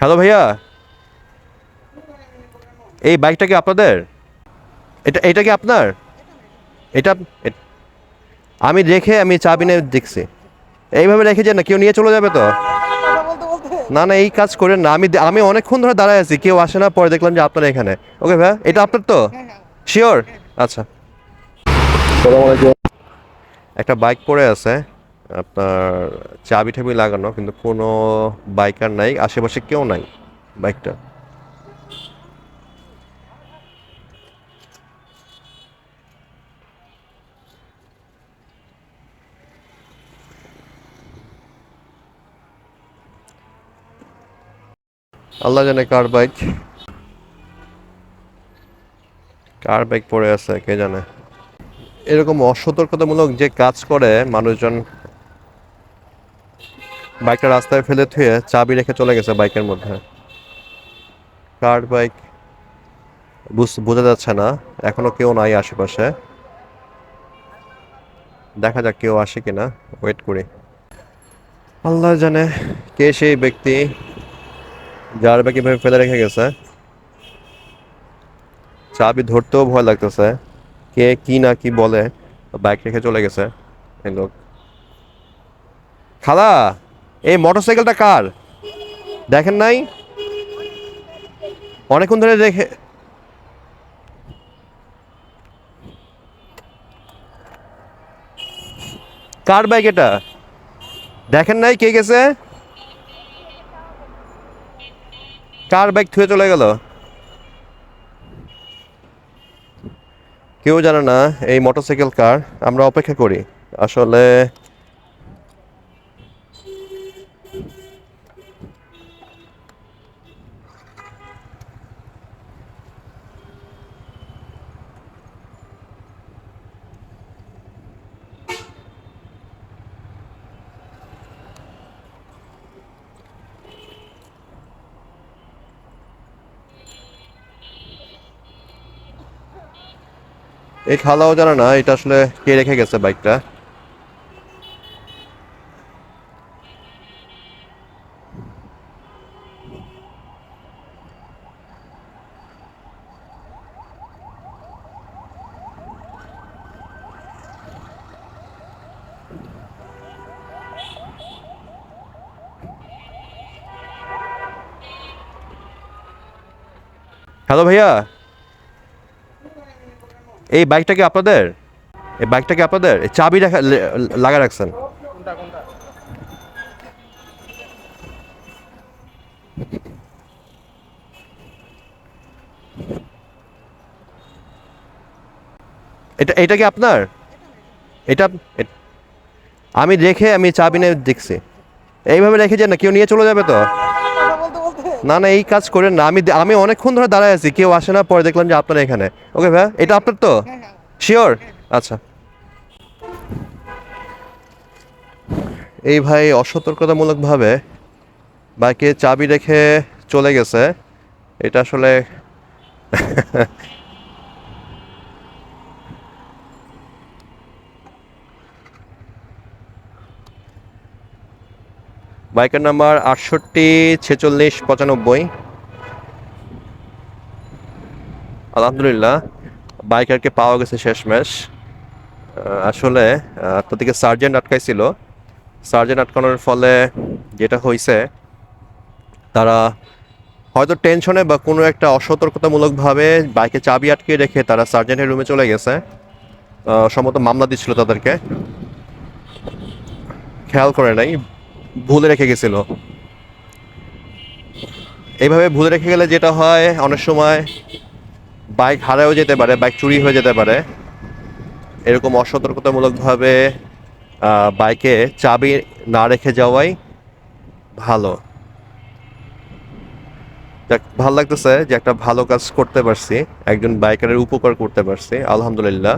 Hello ভাইয়া। এই বাইকটা কি আপনাদের? এটা এটা কি আপনার? এটা আমি রেখে আমি চাবি নিয়ে দেখছি। এইভাবে রেখে যান না কেউ নিয়ে চলে যাবে তো? না না এই কাজ করেন না। আমি আমি অনেকক্ষণ ধরে দাঁড়ায় আছি কেউ আসে না পরে দেখলাম যে আপনারা এখানে। ওকে ভাইয়া এটা আপনার তো? শিওর আচ্ছা। একটা বাইক পড়ে আছে। আপনার চাবি টাবি লাগানো, কিন্তু কোনো বাইকার নাই, আশেপাশে কেউ নাই বাইকটা। আল্লাহ জানে কার বাইক। কার বাইক পড়ে আছে, কে জানে। এরকম অসতর্কতামূলক যে কাজ করে মানুষজন বাইকটা রাস্তায় ফেলে থুয়ে চাবি রেখে চলে গেছে বাইকের মধ্যে। কার বাইক বুঝ- যাচ্ছে না। এখনও কেউ নাই আশেপাশে। দেখা যাক কেউ আসে কিনা। ওয়েট করি। আল্লাহ জানে কে সেই ব্যক্তি যার ব্যাগ এভাবে ফেলে রেখে গেছে। চাবি ধরতেও ভয় লাগতেছে কে কি না কি বলে বাইক রেখে চলে গেছে। এই লোক। খালা! এই মোটরসাইকেলটা কার? দেখেন নাই? অনেকক্ষণ ধরে রেখে কার বাইক এটা? দেখেন নাই কে গেছে? কার বাইক থুয়ে চলে গেল? কেউ জানে না এই মোটরসাইকেল কার। আমরা অপেক্ষা করি। আসলে এই খালাও জানে না এটা আসলে কে রেখে গেছে বাইকটা? হ্যালো ভাইয়া? এই বাইকটা কি আপনাদের? এই বাইকটা কি আপনাদের? এই চাবি রাখা লাগা রাখছেন। এটা এটা কি আপনার? এটা আমি রেখে আমি চাবি নিয়ে দেখছি। এইভাবে রেখে যান না, কেউ নিয়ে চলে যাবে তো? না না এই কাজ করেন না। আমি আমি অনেকক্ষণ ধরে দাঁড়ায় আছি কেউ আসে না পরে দেখলাম যে আপনার এখানে। ওকে ভাইয়া এটা আপনার তো? শিওর আচ্ছা। এই ভাই অসতর্কতামূলকভাবে বাইকে চাবি রেখে চলে গেছে। এটা আসলে বাইকের নাম্বার আটষট্টি, ছেচল্লিশ, পঁচানব্বই। আলহামদুলিল্লাহ বাইকারকে পাওয়া গেছে শেষমেশ। আসলে তাদেরকে সার্জেন্ট আটকাইছিল। সার্জেন্ট আটকানোর ফলে যেটা হয়েছে তারা হয়তো টেনশনে বা কোনো একটা অসতর্কতামূলকভাবে বাইকে চাবি আটকে রেখে তারা সার্জেন্টের রুমে চলে গেছে। সম্ভবত মামলা দিচ্ছিল তাদেরকে। খেয়াল করে নাই। ভুলে রেখে গেছিল। এইভাবে ভুলে রেখে গেলে যেটা হয়, অনেক সময় বাইক হারাও যেতে পারে বাইক চুরি হয়ে যেতে পারে। এরকম অসতর্কতামূলকভাবে বাইকে চাবি না রেখে যাওয়াই ভালো। ভালো লাগতেছে যে একটা ভালো কাজ করতে পারছি, একজন বাইকারের উপকার করতে পারছি, আলহামদুলিল্লাহ।